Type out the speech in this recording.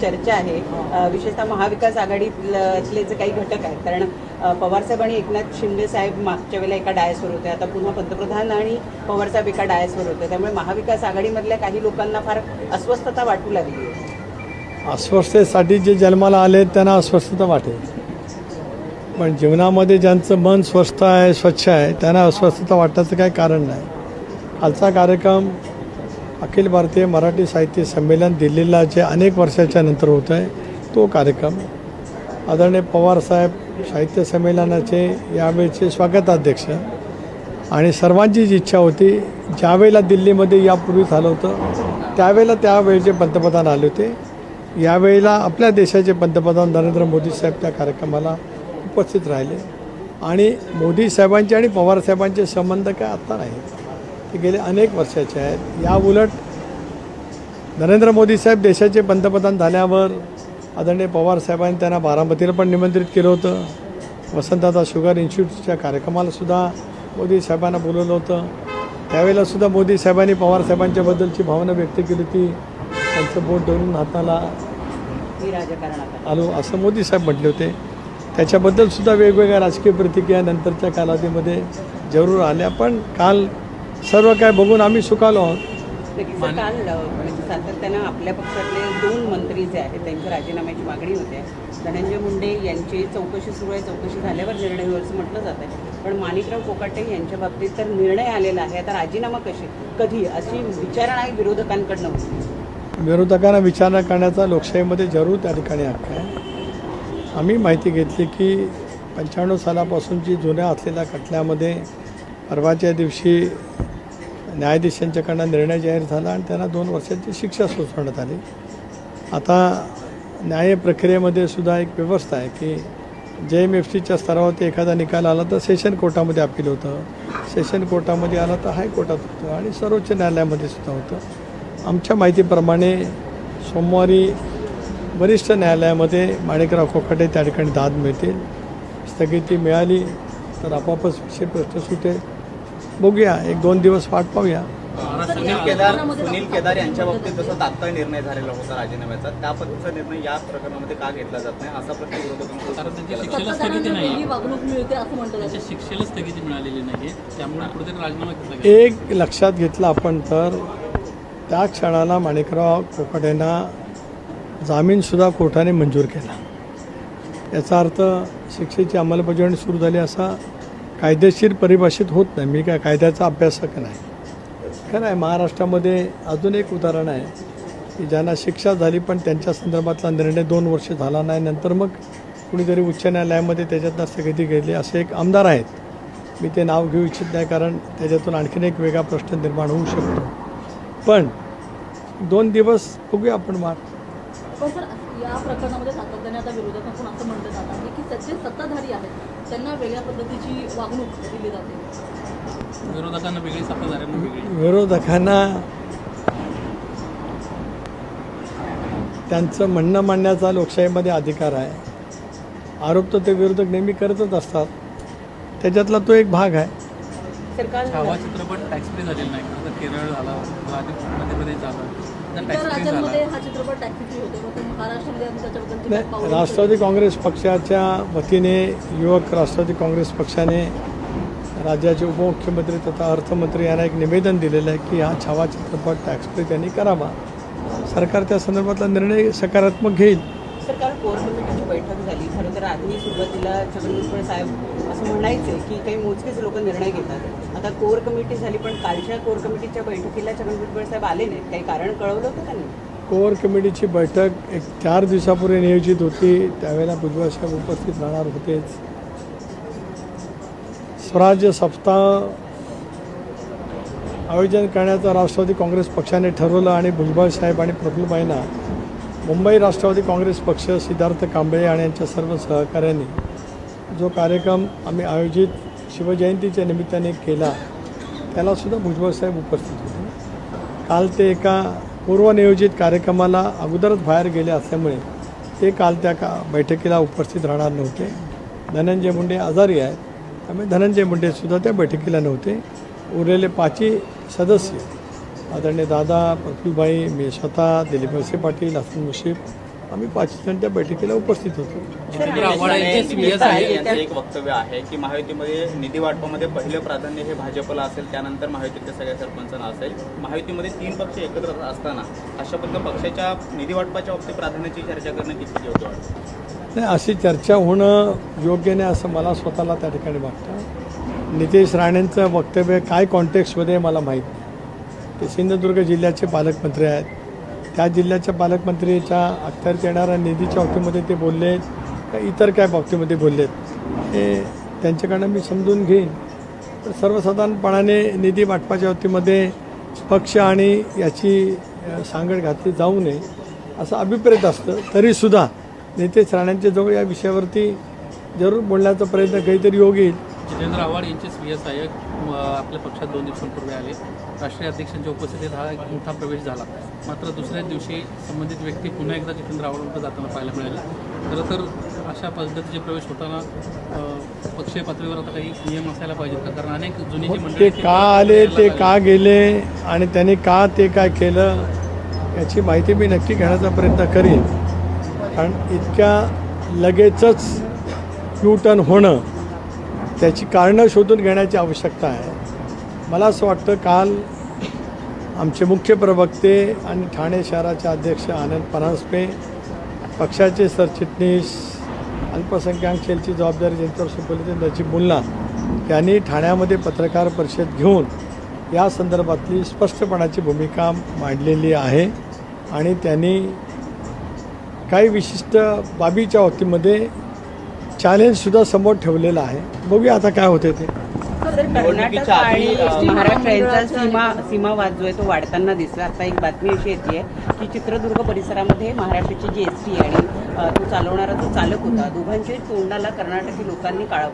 चर्चा आहे. विशेषतः महाविकास आघाडीतले जे काही घटक आहेत कारण पवारसाहेब आणि एकनाथ शिंदे साहेब मागच्या वेळेला एका डायसवर होते. आता पुन्हा पंतप्रधान आणि पवारसाहेब एका डायसवर होते. त्यामुळे महाविकास आघाडीमधल्या काही लोकांना फार अस्वस्थता वाटू लागली आहे. अस्वस्थतेसाठी जे जन्माला आले त्यांना अस्वस्थता वाटेल. पण जीवनामध्ये ज्यांचं मन स्वस्थ आहे स्वच्छ आहे त्यांना अस्वस्थता वाटण्याचं काही कारण नाही. कालचा कार्यक्रम अखिल भारतीय मराठी साहित्य संमेलन दिल्लीला जे अनेक वर्षाच्या नंतर होतं आहे तो कार्यक्रम. आदरणीय पवारसाहेब साहित्य संमेलनाचे यावेळेचे स्वागताध्यक्ष. आणि सर्वांची जी इच्छा होती ज्यावेळेला दिल्लीमध्ये यापूर्वी झालं होतं त्यावेळेला त्यावेळेचे पंतप्रधान आले होते यावेळेला आपल्या देशाचे पंतप्रधान नरेंद्र मोदी साहेब त्या कार्यक्रमाला उपस्थित राहिले. आणि मोदी साहेबांचे आणि पवार साहेबांचे संबंध काय आत्ता आहेत ते गेले अनेक वर्षाचे आहेत. या उलट नरेंद्र मोदी साहेब देशाचे पंतप्रधान झाल्यावर आदरणीय पवार साहेबांनी त्यांना बारामतीला पण निमंत्रित केलं होतं. वसंतदादा शुगर इन्स्टिट्यूटच्या कार्यक्रमालासुद्धा मोदी साहेबांना बोलवलं होतं. त्यावेळेलासुद्धा मोदी साहेबांनी पवार साहेबांच्याबद्दलची भावना व्यक्त केली होती. त्यांचं बोट धरून हाताला आलो असं मोदी साहेब म्हटले होते. त्याच्याबद्दलसुद्धा वेगवेगळ्या राजकीय प्रतिक्रिया नंतरच्या कालावधीमध्ये जरूर आल्या. पण काल सर्व काय बघून आम्ही सुखालो आहोत. काल म्हणजे सातत्यानं आपल्या पक्षातले दोन मंत्री जे आहेत त्यांच्या राजीनाम्याची मागणी होते. धनंजय मुंडे यांची चौकशी सुरू आहे चौकशी झाल्यावर निर्णय होईल असं म्हटलं जात आहे पण माणिकराव कोकाटे यांच्या बाबतीत तर निर्णय आलेला आहे. आता राजीनामा कशी? कधी? अशी विचारणा विरोधकांकडनं होती. विरोधकांना विचारणा करण्याचा लोकशाहीमध्ये जरूर त्या ठिकाणी हक्क आहे. आम्ही माहिती घेतली की पंच्याण्णव सालापासूनची जुन्या असलेल्या खटल्यामध्ये परवाच्या दिवशी न्यायाधीशांच्याकडनं निर्णय जाहीर झाला आणि त्यांना दोन वर्षाची शिक्षा सुचवण्यात आली. आता न्याय प्रक्रियेमध्ये सुद्धा एक व्यवस्था आहे की जे एम एफ सीच्या स्तरावरती एखादा निकाल आला तर सेशन कोर्टामध्ये अपील होतं. सेशन कोर्टामध्ये आला तर हायकोर्टात होतं आणि सर्वोच्च न्यायालयामध्ये सुद्धा होतं. आमच्या माहितीप्रमाणे सोमवारी वरिष्ठ न्यायालयामध्ये माणिकराव कोकाटे त्या ठिकाणी दाद मिळतील. स्थगिती मिळाली तर आपापच विषय प्रश्न सुटेल. बघूया एक दोन दिवस वाट पाहूया. सुनील केदार सुनील केदार यांच्या बाबतीत जसं तात्काळ निर्णय झालेला होता राजीनाम्याचा त्या पद्धतीचा निर्णय या प्रकरणामध्ये का घेतला जात नाही असा प्रश्न स्थगिती नाही शिक्षेला स्थगिती मिळालेली नाही त्यामुळे कुठेतरी राजीनामा घेतला गेला. एक लक्षात घेतलं आपण तर त्या क्षणाला माणिकराव कोकाटेंना जामीनसुद्धा कोर्टाने मंजूर केला. याचा अर्थ शिक्षेची अंमलबजावणी सुरू झाली असा कायदेशीर परिभाषित होत नाही. मी काय कायद्याचा अभ्यासक नाही. खरं आहे महाराष्ट्रामध्ये अजून एक उदाहरण आहे की ज्यांना शिक्षा झाली पण त्यांच्या संदर्भातला निर्णय दोन वर्ष झाला नाही नंतर मग कुणीतरी उच्च न्यायालयामध्ये त्याच्यातनं स्थगिती गेली असे एक आमदार आहेत. मी ते नाव घेऊ इच्छित नाही कारण त्याच्यातून आणखीन एक वेगळा प्रश्न निर्माण होऊ शकतो. पण दोन दिवस बघूया आपण मार हो, या प्रकरणामध्ये सातत्याने आता विरोधकांकडून असं म्हटलं जात सच्चे सत्ताधारी आहेत. त्यांना वेगळ्या पद्धतीची वागणूक दिली जाते. विरोधकांना वेगळी सत्ताधाऱ्यांना वेगळी. विरोधकांना त्यांचं म्हणणं मांडण्याचा लोकशाहीमध्ये अधिकार आहे. आरोप तर ते विरोधक नेहमी करतच असतात. त्याच्यातला तो एक भाग आहे. सरकार छावा चित्रपट टॅक्स फ्री झालेला नाही केरळ झाला मध्य प्रदेश झाला. राज्यांमध्ये हा चित्रपट होते. महाराष्ट्रामध्ये राष्ट्रवादी काँग्रेस पक्षाच्या वतीने युवक राष्ट्रवादी काँग्रेस पक्षाने राज्याचे उपमुख्यमंत्री तथा अर्थमंत्री यांना एक निवेदन दिलेलं आहे की हा छावा चित्रपट टॅक्स फ्री त्यांनी करावा. सरकार त्या संदर्भातला निर्णय सकारात्मक घेईल. सरकार कोर कमिटीची बैठक झाली. खरं तर आधी सुरुवातीला छगन भुजबळ साहेब असं म्हणायचे की काही मोजकेच लोक निर्णय घेतात. आता कोर कमिटी झाली पण कालच्या कोर कमिटीच्या बैठकीला छगन भुजबळ साहेब आले नाहीत. काही कारण कळवलं होतं त्यांनी कोर कमिटीची बैठक एक चार दिवसापूर्वी नियोजित होती. त्यावेळेला भुजबळ साहेब उपस्थित राहणार होतेच. स्वराज्य सप्ताह आयोजन करण्याचं राष्ट्रवादी काँग्रेस पक्षाने ठरवलं आणि भुजबळ साहेब आणि प्रफुल्लबाईंना मुंबई राष्ट्रवादी काँग्रेस पक्ष सिद्धार्थ कांबळे आणि यांच्या सर्व सहकाऱ्यांनी जो कार्यक्रम आम्ही आयोजित शिवजयंतीच्या निमित्ताने केला त्यालासुद्धा भुजबळ साहेब उपस्थित होते. काल ते एका पूर्वनियोजित कार्यक्रमाला अगोदरच बाहेर गेले असल्यामुळे ते काल त्या का बैठकीला उपस्थित राहणार नव्हते. धनंजय मुंडे आजारी आहेत त्यामुळे धनंजय मुंडेसुद्धा त्या बैठकीला नव्हते. उरलेले पाचही सदस्य आदरणीय दादा प्रफुल्लबाई मी स्वतः दिलीप वळसे पाटील हसन मुशीफ आम्ही पाच जण त्या बैठकीला उपस्थित होतो. एक वक्तव्य आहे की महायुतीमध्ये निधी वाटपामध्ये पहिलं प्राधान्य हे भाजपला असेल त्यानंतर महायुतीतल्या सगळ्या सरपंचांना असेल. महायुतीमध्ये तीन पक्ष एकत्र असताना अशा पद्धतीनं पक्षाच्या निधी वाटपाच्या बाबतीत प्राधान्याची चर्चा करणं किती योग्य वाटतं? नाही अशी चर्चा होणं योग्य नाही असं मला स्वतःला त्या ठिकाणी वाटतं. नितेश राणेंचं वक्तव्य काय कॉन्टेक्स्टमध्ये मला माहीत नाही. ते सिंधुदुर्ग जिल्ह्याचे पालकमंत्री आहेत. त्या जिल्ह्याच्या पालकमंत्रीच्या अखत्यारीत येणाऱ्या निधीच्या बाबतीमध्ये ते बोलले का इतर काय बाबतीमध्ये बोललेत हे त्यांच्याकडनं मी समजून घेईन. तर सर्वसाधारणपणाने निधी वाटपाच्या बाबतीमध्ये पक्ष आणि याची सांगड घातली जाऊ नये असं अभिप्रेत असतं. तरीसुद्धा नितेश राणांच्या जवळ या विषयावरती जरूर बोलण्याचा प्रयत्न काहीतरी योग येईल. जितेंद्र आव्हाड यांचे स्वीय सहाय्यक आपल्या पक्षात दोन दिवसांपूर्वी आले. राष्ट्रीय अध्यक्षांच्या उपस्थितीत हा एक मोठा प्रवेश झाला. मात्र दुसऱ्याच दिवशी संबंधित व्यक्ती पुन्हा एकदा जितेंद्र आव्हाडांकडे जाताना पाहायला मिळाले. खरं तर अशा पद्धतीचे प्रवेश होताना पक्षीय पातळीवर आता काही नियम असायला पाहिजेत का? कारण अनेक जुनी जी मंडळी ते का आले ते. का गेले आणि त्यांनी का ते काय केलं याची माहिती मी नक्की घेण्याचा प्रयत्न करीन. कारण इतक्या लगेचच यू टर्न होणं त्याची कारणं शोधून घेण्याची आवश्यकता आहे. मला असं वाटतं काल आमचे मुख्य प्रवक्ते आणि ठाणे शहराचे अध्यक्ष आनंद परांजपे पक्षाचे सरचिटणीस अल्पसंख्याक सेलची जबाबदारी ज्यांच्यावर सोपवली ते नजीब मुल्ला यांनी ठाण्यामध्ये पत्रकार परिषद घेऊन या संदर्भातली स्पष्टपणाची भूमिका मांडलेली आहे आणि त्यांनी काही विशिष्ट बाबीच्या बाबतीमध्ये चॅलेंजसुद्धा समोर ठेवलेलं आहे. बघूया आता काय होते ते. कर्नाटक आणि महाराष्ट्र यांचा सीमा सीमावाद जो आहे तो वाढताना दिसला. आता एक बातमी अशी येते की चित्रदुर्ग परिसरामध्ये महाराष्ट्राची जी एस टी आणि तो चालवणारा जो चालक होता दोघांच्या तोंडाला कर्नाटकी लोकांनी काळा